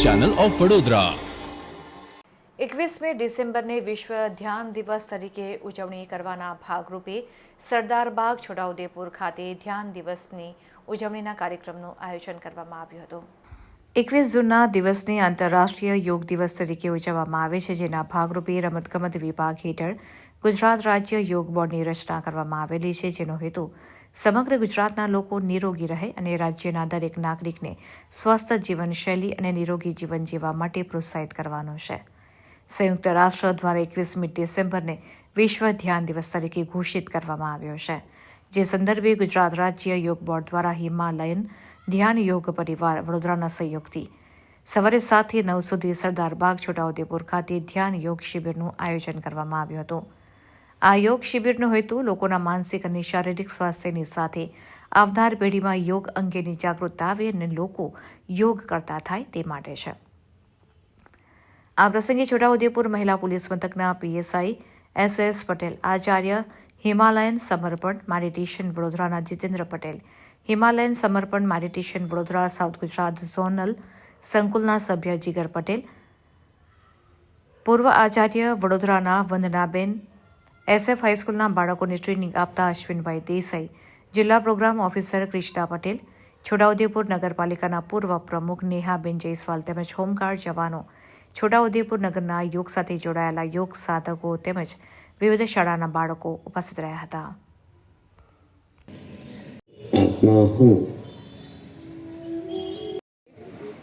Channel of Vadodara. એકવીસમી ડિસેમ્બરને વિશ્વ ધ્યાન દિવસ તરીકે ઉજવણી કરવાના ભાગરૂપે સરદાર બાગ છોટાઉદેપુર ખાતે ધ્યાન દિવસની ઉજવણીના કાર્યક્રમનું આયોજન કરવામાં આવ્યું હતું. એકવીસ જૂનના દિવસને આંતરરાષ્ટ્રીય યોગ દિવસ તરીકે ઉજવવામાં આવે છે, જેના ભાગરૂપે રમતગમત વિભાગ હેઠળ ગુજરાત રાજ્ય યોગ બોર્ડની રચના કરવામાં આવેલી છે, જેનો હેતુ સમગ્ર ગુજરાતના લોકો નિરોગી રહે અને રાજ્યના દરેક નાગરિકને સ્વસ્થ જીવનશૈલી અને નિરોગી જીવન જીવવા માટે પ્રોત્સાહિત કરવાનો છે. સંયુક્ત રાષ્ટ્ર દ્વારા એકવીસમી ડિસેમ્બરને વિશ્વ ધ્યાન દિવસ તરીકે ઘોષિત કરવામાં આવ્યો છે, જે સંદર્ભે ગુજરાત રાજ્ય યોગ બોર્ડ દ્વારા હિમાલયન ધ્યાન યોગ પરિવાર વડોદરાના સહયોગથી સવારે સાતથી નવ સુધી સરદાર બાગ છોટાઉદેપુર ખાતે ધ્યાન યોગ શિબિરનું આયોજન કરવામાં આવ્યું હતું. આ યોગ શિબિરનો હેતુ લોકોના માનસિક અને શારીરિક સ્વાસ્થ્યની સાથે આવનાર પેઢીમાં યોગ અંગેની જાગૃતતા આવે અને લોકો યોગ કરતા થાય તે માટે છે. આ પ્રસંગે છોટાઉદેપુર મહિલા પોલીસ મથકના PSI S S Patel, Acharya Himalayan Samarpan મારિટેશન વડોદરાના Jitendra Patel, Himalayan Samarpan meditation Vadodara, south Gujarat zonal સંકુલના સભ્ય જીગર પટેલ, પૂર્વ આચાર્ય વડોદરાના વંદનાબેન એસએફ હાઈસ્કૂલના બાળકોને ટ્રેનિંગ આપતા અશ્વિનભાઈ દેસાઈ જિલ્લા પ્રોગ્રામ ઓફિસર ક્રિષ્ના પટેલ છોટાઉદેપુર નગરપાલિકાના પૂર્વ પ્રમુખ નેહાબેન જયસ્વાલ તેમજ હોમગાર્ડ જવાનો છોટાઉદેપુર નગરના યોગ સાથે જોડાયેલા યોગ સાધકો તેમજ વિવિધ શાળાના બાળકો ઉપસ્થિત રહ્યા હતા.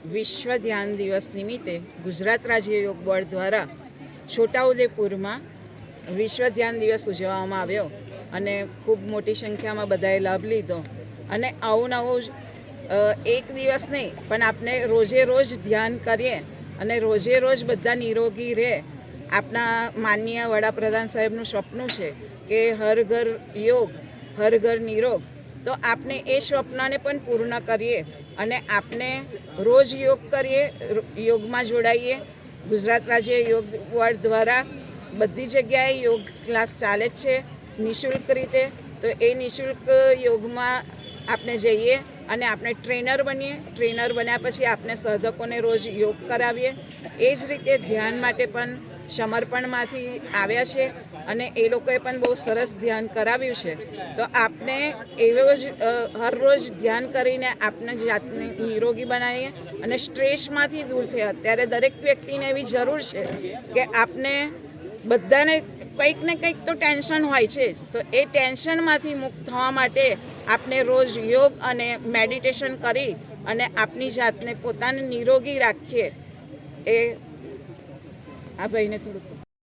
વિશ્વ ધ્યાન દિવસ નિમિત્તે ગુજરાત રાજ્ય યોગ બોર્ડ દ્વારા છોટાઉદેપુરમાં વિશ્વ ધ્યાન દિવસ ઉજવવામાં આવ્યો અને ખૂબ મોટી સંખ્યામાં બધાએ લાભ લીધો. અને આવું નવું એક દિવસ નહીં, પણ આપણે રોજે રોજ ધ્યાન કરીએ અને રોજે રોજ બધા નિરોગી રહે. આપણા માનનીય વડાપ્રધાન સાહેબનું સ્વપ્ન છે કે હર ઘર યોગ, હર ઘર નિરોગ. તો આપણે એ સ્વપ્નને પણ પૂર્ણ કરીએ અને આપણે રોજ યોગ કરીએ યોગમાં જોડાઈએ. ગુજરાત રાજ્ય યોગ બોર્ડ દ્વારા બધી જગ્યાએ યોગ ક્લાસ ચાલે જ છે, નિઃશુલ્ક રીતે. તો એ નિઃશુલ્ક યોગમાં આપણે જઈએ અને આપણે ટ્રેનર બનીએ. ટ્રેનર બન્યા પછી આપણે સાધકોને રોજ યોગ કરાવીએ. એ જ રીતે ધ્યાન માટે પણ સમર્પણમાંથી આવ્યા છે અને એ લોકોએ પણ બહુ સરસ ધ્યાન કરાવ્યું છે. તો આપણે એવો જ હરરોજ ધ્યાન કરીને આપણે જાતને નિરોગી બનાવીએ અને સ્ટ્રેસમાંથી દૂર થઈએ. અત્યારે દરેક વ્યક્તિને એવી જરૂર છે કે આપણે બધાને કંઈક ને કંઈક તો ટેન્શન હોય છે. તો એ ટેન્શનમાંથી મુક્ત થવા માટે આપણે રોજ યોગ અને મેડિટેશન કરી અને આપની જાતને પોતાને નિરોગી રાખીએ એ આ ભાઈને થોડુંક